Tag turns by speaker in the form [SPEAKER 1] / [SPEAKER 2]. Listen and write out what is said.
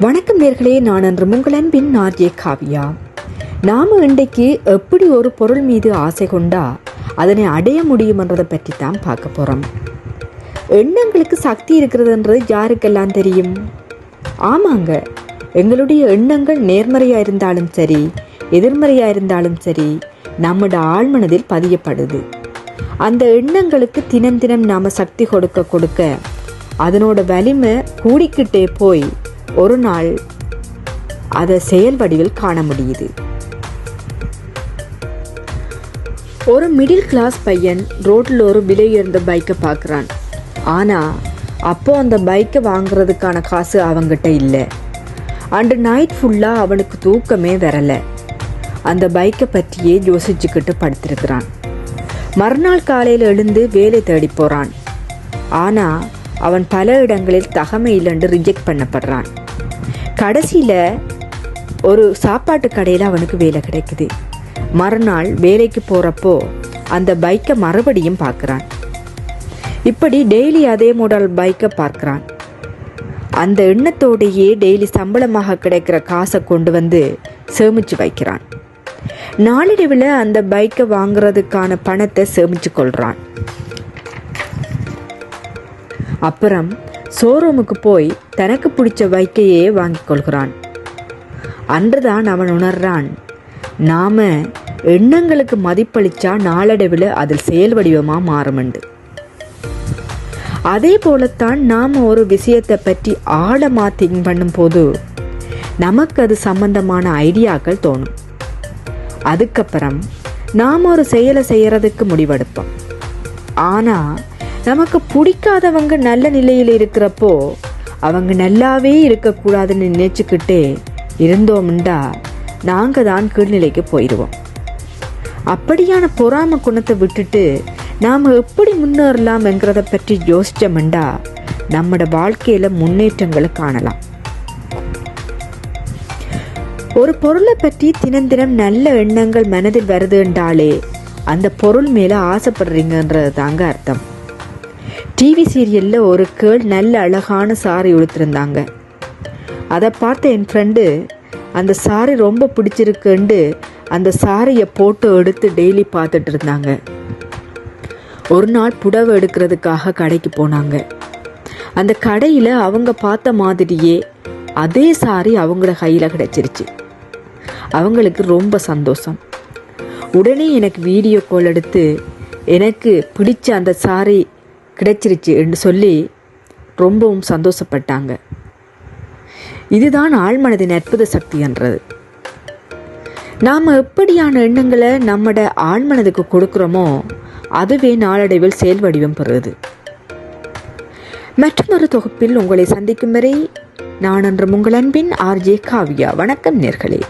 [SPEAKER 1] வணக்கம் நேர்களே நான் அன்று உங்கள் அன்பின் ஆர்ஜே காவியா. நாம இன்றைக்கு எப்படி ஒரு பொருள் மீது ஆசை கொண்டா அதனை அடைய முடியுமன்றதை பற்றி தான் பார்க்க போகிறோம் எண்ணங்களுக்கு சக்தி இருக்கிறதுன்றது யாருக்கெல்லாம் தெரியும்? ஆமாங்க எங்களுடைய எண்ணங்கள் நேர்மறையாக இருந்தாலும் சரி எதிர்மறையாக இருந்தாலும் சரி நம்முடைய ஆழ்மனதில் பதியப்படுது. அந்த எண்ணங்களுக்கு தினம் தினம் நாம் சக்தி கொடுக்க கொடுக்க அதனோட வலிமை கூடிக்கிட்டே போய் ஒரு நாள் அதை செயல் வடிவில் காண முடியுது. ஒரு மிடில் கிளாஸ் பையன் ரோட்டில் ஒரு விலை உயர்ந்த பைக்கை பார்க்குறான். ஆனால் அப்போ அந்த பைக்கை வாங்குறதுக்கான காசு அவங்கிட்ட இல்லை. அண்டு நைட் ஃபுல்லாக அவனுக்கு தூக்கமே வரலை. அந்த பைக்கை பற்றியே யோசிச்சுக்கிட்டு படுத்திருக்கிறான். மறுநாள் காலையில் எழுந்து வேலை தேடி போகிறான் ஆனால் அவன் பல இடங்களில் தகமை இல்லைன்னு ரிஜெக்ட் பண்ணப்படுறான். கடைசியில் ஒரு சாப்பாட்டு கடையில் அவனுக்கு வேலை கிடைக்குது. மறுநாள் வேலைக்கு போகிறப்போ அந்த பைக்கை மறுபடியும் பார்க்குறான். இப்படி டெய்லி அதே மாடல் பைக்கை பார்க்குறான். அந்த எண்ணத்தோடையே டெய்லி சம்பளமாக கிடைக்கிற காசை கொண்டு வந்து சேமித்து வைக்கிறான். நாளடைவில் அந்த பைக்கை வாங்குறதுக்கான பணத்தை சேமித்து கொள்கிறான் அப்புறம் ஷோரூமுக்கு போய் தனக்கு பிடிச்ச பைக்கையே வாங்கி கொள்கிறான். அன்றுதான் அவன் உணர்றான் நாம எண்ணங்களுக்கு மதிப்பளிச்சா நாளடைவில் அதில் செயல் வடிவமாக மாறுமண்டு. அதே போலத்தான் நாம் ஒரு விஷயத்தை பற்றி ஆழமாக திங்க் பண்ணும்போது நமக்கு அது சம்பந்தமான ஐடியாக்கள் தோணும். அதுக்கப்புறம் நாம் ஒரு செயலை செய்கிறதுக்கு முடிவெடுப்போம். ஆனால் நமக்கு பிடிக்காதவங்க நல்ல நிலையில் இருக்கிறப்போ அவங்க நல்லாவே இருக்கக்கூடாதுன்னு நினச்சிக்கிட்டே இருந்தோம்ண்டா நாங்கள் தான் கீழ்நிலைக்கு போயிடுவோம். அப்படியான பொறாம குணத்தை விட்டுட்டு நாம் எப்படி முன்னேறலாம்ங்கிறத பற்றி யோசித்தோம்ண்டா நம்மட வாழ்க்கையில் முன்னேற்றங்களை காணலாம். ஒரு பொருளை பற்றி தினம் தினம் நல்ல எண்ணங்கள் மனதில் வருதுன்றாலே அந்த பொருள் மேலே ஆசைப்படுறீங்கன்றது தாங்க அர்த்தம். டிவி சீரியலில் ஒரு கேள் நல்ல அழகான சாரி உடுத்திருந்தாங்க. அதை பார்த்த என் ஃப்ரெண்டு அந்த சாரி ரொம்ப பிடிச்சிருக்குண்டு அந்த சாரியை போட்டோ எடுத்து டெய்லி பார்த்துட்டு இருந்தாங்க. ஒரு நாள் புடவை எடுக்கிறதுக்காக கடைக்கு போனாங்க. அந்த கடையில் அவங்க பார்த்த மாதிரியே அதே சாரி அவங்கள கையில் கிடச்சிருச்சு. அவங்களுக்கு ரொம்ப சந்தோஷம். உடனே எனக்கு வீடியோ கால் எடுத்து எனக்கு பிடிச்ச அந்த சாரி கிடைச்சிருச்சு என்று சொல்லி ரொம்பவும் சந்தோஷப்பட்டாங்க. இதுதான் ஆழ்மனதின் அற்புத சக்தி என்றது. நாம் எப்படியான எண்ணங்களை நம்மட ஆழ்மனதுக்கு கொடுக்குறோமோ அதுவே நாளடைவில் செயல் வடிவம் பெறுது. மற்றொரு தொகுப்பில் உங்களை சந்திக்கும் வரை நான் என்று உங்கள் அன்பின் ஆர்ஜே காவியா. வணக்கம் நேர்களே.